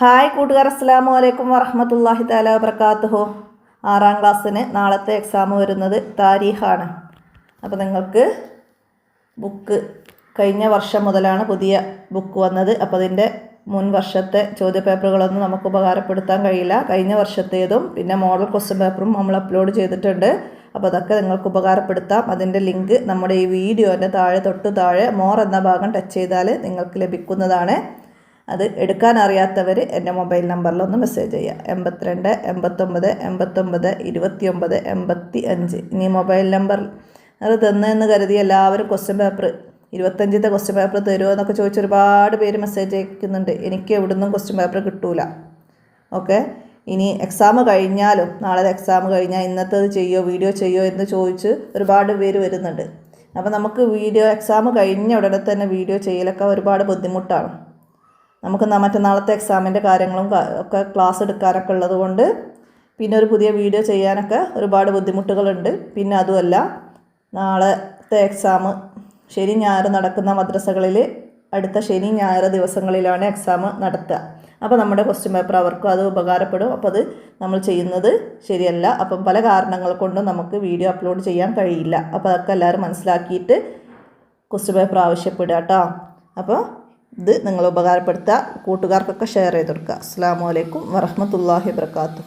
Hi കൂട്ടുകാർ അസ്സാം വലൈക്കും വറഹമത്തല്ലാഹി താല വർക്കാത്തുഹോ ആറാം ക്ലാസ്സിന് നാളത്തെ എക്സാം വരുന്നത് താരീഖാണ്. അപ്പോൾ നിങ്ങൾക്ക് ബുക്ക് കഴിഞ്ഞ വർഷം മുതലാണ് പുതിയ ബുക്ക് വന്നത്. അപ്പോൾ അതിന്റെ മുൻ വർഷത്തെ ചോദ്യപേപ്പറുകളൊന്നും നമുക്ക് ഉപകാരപ്പെടുത്താൻ കഴിയില്ല. കഴിഞ്ഞ വർഷത്തേതും പിന്നെ മോഡൽ ക്വസ്റ്റ്യൻ പേപ്പറും നമ്മൾ അപ്ലോഡ് ചെയ്തിട്ടുണ്ട്. അപ്പോൾ അതൊക്കെ നിങ്ങൾക്ക് ഉപകാരപ്പെടുത്താം. അതിന്റെ ലിങ്ക് നമ്മുടെ ഈ വീഡിയോന്റെ താഴെ തൊട്ട് താഴെ മോർ എന്ന ഭാഗം ടച്ച് ചെയ്താൽ നിങ്ങൾക്ക് ലഭിക്കുന്നതാണ്. അത് എടുക്കാൻ അറിയാത്തവർ എന്റെ മൊബൈൽ നമ്പറിലൊന്ന് മെസ്സേജ് ചെയ്യുക എൺപത്തിരണ്ട് എൺപത്തൊമ്പത് എൺപത്തൊമ്പത് ഇരുപത്തിയൊമ്പത് എൺപത്തി അഞ്ച് ഇനി മൊബൈൽ നമ്പർ തന്നെന്ന് കരുതി എല്ലാവരും ക്വസ്റ്റ്യൻ പേപ്പർ ഇരുപത്തഞ്ചത്തെ ക്വസ്റ്റ്യൻ പേപ്പർ തരുമോ എന്നൊക്കെ ചോദിച്ച് ഒരുപാട് പേര് മെസ്സേജ് അയക്കുന്നുണ്ട്. എനിക്ക് എവിടുന്നും ക്വസ്റ്റ്യൻ പേപ്പർ കിട്ടൂല. ഓക്കെ ഇനി എക്സാം കഴിഞ്ഞാലും നാളെ എക്സാം കഴിഞ്ഞാൽ ഇന്നത്തേത് ചെയ്യോ വീഡിയോ ചെയ്യോ എന്ന് ചോദിച്ച് ഒരുപാട് പേര് വരുന്നുണ്ട്. അപ്പോൾ നമുക്ക് വീഡിയോ എക്സാം കഴിഞ്ഞ ഉടനെ തന്നെ വീഡിയോ ചെയ്യലൊക്കെ ഒരുപാട് ബുദ്ധിമുട്ടാണ്. നമുക്ക് മറ്റന്നാളത്തെ എക്സാമിന്റെ കാര്യങ്ങളും ഒക്കെ ക്ലാസ് എടുക്കാനൊക്കെ ഉള്ളത് കൊണ്ട് പിന്നെ ഒരു പുതിയ വീഡിയോ ചെയ്യാനൊക്കെ ഒരുപാട് ബുദ്ധിമുട്ടുകളുണ്ട്. പിന്നെ അതുമല്ല നാളത്തെ എക്സാം ശനി ഞായർ നടക്കുന്ന മദ്രസകളിൽ അടുത്ത ശനി ഞായർ ദിവസങ്ങളിലാണ് എക്സാം നടത്തുക. അപ്പോൾ നമ്മുടെ ക്വസ്റ്റ്യൻ പേപ്പർ അവർക്കും അത് ഉപകാരപ്പെടും. അപ്പോൾ അത് നമ്മൾ ചെയ്യുന്നത് ശരിയല്ല. അപ്പം പല കാരണങ്ങൾ കൊണ്ടും നമുക്ക് വീഡിയോ അപ്ലോഡ് ചെയ്യാൻ കഴിയില്ല. അപ്പോൾ അതൊക്കെ എല്ലാവരും മനസ്സിലാക്കിയിട്ട് ക്വസ്റ്റ്യൻ പേപ്പർ ആവശ്യപ്പെടുക കേട്ടോ അപ്പോൾ ഇത് നിങ്ങൾ ഉപകാരപ്പെടുത്തുക കൂട്ടുകാർക്കൊക്കെ ഷെയർ ചെയ്ത് കൊടുക്കുക. അസ്സാം വലൈക്കും വറഹമത്തല്ലാഹി വർക്കാത്തു